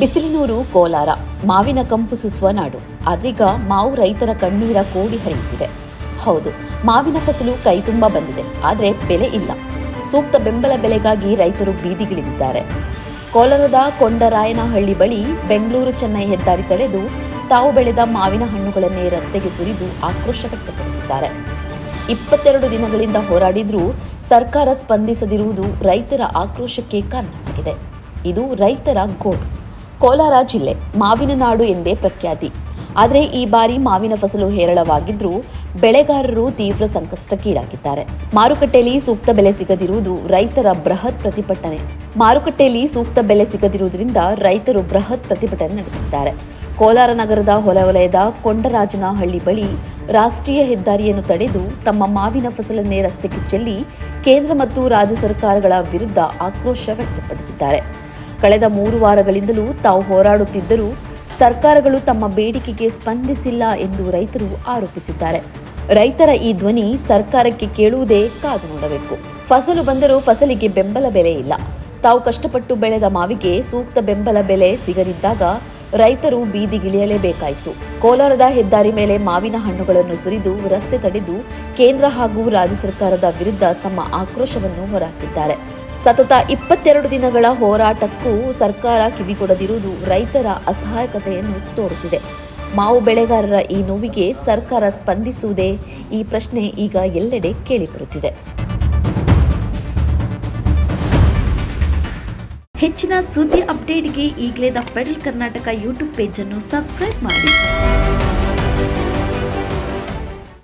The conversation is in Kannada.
ನಮ್ಮೂರು ಕೋಲಾರ. ಮಾವಿನ ಕಂಪು ಸುಸುವ ನಾಡು. ಆದ್ರೀಗ ಮಾವು ರೈತರ ಕಣ್ಣೀರ ಕೋಡಿ ಹರಿಯುತ್ತಿದೆ. ಹೌದು, ಮಾವಿನ ಫಸಲು ಕೈ ತುಂಬ ಬಂದಿದೆ. ಆದರೆ ಬೆಲೆ ಇಲ್ಲ. ಸೂಕ್ತ ಬೆಂಬಲ ಬೆಲೆಗಾಗಿ ರೈತರು ಬೀದಿಗಿಳಿದಿದ್ದಾರೆ. ಕೋಲಾರದ ಕೊಂಡರಾಯನಹಳ್ಳಿ ಬಳಿ ಬೆಂಗಳೂರು ಚೆನ್ನೈ ಹೆದ್ದಾರಿ ತಡೆದು ತಾವು ಬೆಳೆದ ಮಾವಿನ ಹಣ್ಣುಗಳನ್ನೇ ರಸ್ತೆಗೆ ಸುರಿದು ಆಕ್ರೋಶ ವ್ಯಕ್ತಪಡಿಸಿದ್ದಾರೆ. ಇಪ್ಪತ್ತೆರಡು ದಿನಗಳಿಂದ ಹೋರಾಡಿದ್ರೂ ಸರ್ಕಾರ ಸ್ಪಂದಿಸದಿರುವುದು ರೈತರ ಆಕ್ರೋಶಕ್ಕೆ ಕಾರಣವಾಗಿದೆ. ಇದು ರೈತರ ಗೋಡು. ಕೋಲಾರ ಜಿಲ್ಲೆ ಮಾವಿನ ನಾಡು ಎಂದೇ ಪ್ರಖ್ಯಾತಿ. ಆದರೆ ಈ ಬಾರಿ ಮಾವಿನ ಫಸಲು ಹೇರಳವಾಗಿದ್ದರೂ ಬೆಳೆಗಾರರು ತೀವ್ರ ಸಂಕಷ್ಟಕ್ಕೀಡಾಗಿದ್ದಾರೆ. ಮಾರುಕಟ್ಟೆಯಲ್ಲಿ ಸೂಕ್ತ ಬೆಲೆ ಸಿಗದಿರುವುದು ರೈತರ ಬೃಹತ್ ಪ್ರತಿಭಟನೆ. ಮಾರುಕಟ್ಟೆಯಲ್ಲಿ ಸೂಕ್ತ ಬೆಲೆ ಸಿಗದಿರುವುದರಿಂದ ರೈತರು ಬೃಹತ್ ಪ್ರತಿಭಟನೆ ನಡೆಸಿದ್ದಾರೆ. ಕೋಲಾರ ನಗರದ ಹೊಲವಲಯದ ಕೊಂಡರಾಜನಹಳ್ಳಿ ಬಳಿ ರಾಷ್ಟ್ರೀಯ ಹೆದ್ದಾರಿಯನ್ನು ತಡೆದು ತಮ್ಮ ಮಾವಿನ ಫಸಲನ್ನೇ ರಸ್ತೆಗೆ ಚೆಲ್ಲಿ ಕೇಂದ್ರ ಮತ್ತು ರಾಜ್ಯ ಸರ್ಕಾರಗಳ ವಿರುದ್ಧ ಆಕ್ರೋಶ ವ್ಯಕ್ತಪಡಿಸಿದ್ದಾರೆ. ಕಳೆದ ಮೂರು ವಾರಗಳಿಂದಲೂ ತಾವು ಹೋರಾಡುತ್ತಿದ್ದರೂ ಸರ್ಕಾರಗಳು ತಮ್ಮ ಬೇಡಿಕೆಗೆ ಸ್ಪಂದಿಸಿಲ್ಲ ಎಂದು ರೈತರು ಆರೋಪಿಸಿದ್ದಾರೆ. ರೈತರ ಈ ಧ್ವನಿ ಸರ್ಕಾರಕ್ಕೆ ಕೇಳುವುದೇ ಕಾದು ನೋಡಬೇಕು. ಫಸಲು ಬಂದರೂ ಫಸಲಿಗೆ ಬೆಂಬಲ ಬೆಲೆ ಇಲ್ಲ. ತಾವು ಕಷ್ಟಪಟ್ಟು ಬೆಳೆದ ಮಾವಿಗೆ ಸೂಕ್ತ ಬೆಂಬಲ ಬೆಲೆ ಸಿಗದಿದ್ದಾಗ ರೈತರು ಬೀದಿಗಿಳಿಯಲೇಬೇಕಾಯಿತು ಕೋಲಾರದ ಹೆದ್ದಾರಿ ಮೇಲೆ ಮಾವಿನ ಹಣ್ಣುಗಳನ್ನು ಸುರಿದು ರಸ್ತೆ ತಡೆದು ಕೇಂದ್ರ ಹಾಗೂ ರಾಜ್ಯ ಸರ್ಕಾರದ ವಿರುದ್ಧ ತಮ್ಮ ಆಕ್ರೋಶವನ್ನು ಹೊರಹಾಕಿದ್ದಾರೆ. ಸತತ ಇಪ್ಪತ್ತೆರಡು ದಿನಗಳ ಹೋರಾಟಕ್ಕೂ ಸರ್ಕಾರ ಕಿವಿಗೊಡದಿರುವುದು ರೈತರ ಅಸಹಾಯಕತೆಯನ್ನು ತೋರುತ್ತಿದೆ. ಮಾವು ಬೆಳೆಗಾರರ ಈ ನೋವಿಗೆ ಸರ್ಕಾರ ಸ್ಪಂದಿಸುವುದೇ ಈ ಪ್ರಶ್ನೆ ಈಗ ಎಲ್ಲೆಡೆ ಕೇಳಿಬರುತ್ತಿದೆ. ಹೆಚ್ಚಿನ ಸುದ್ದಿ ಅಪ್ಡೇಟ್ಗೆ ಈಗಲೇ ದ ಫೆಡರಲ್ ಕರ್ನಾಟಕ ಯೂಟ್ಯೂಬ್ ಪೇಜನ್ನು ಸಬ್ಸ್ಕ್ರೈಬ್ ಮಾಡಿ.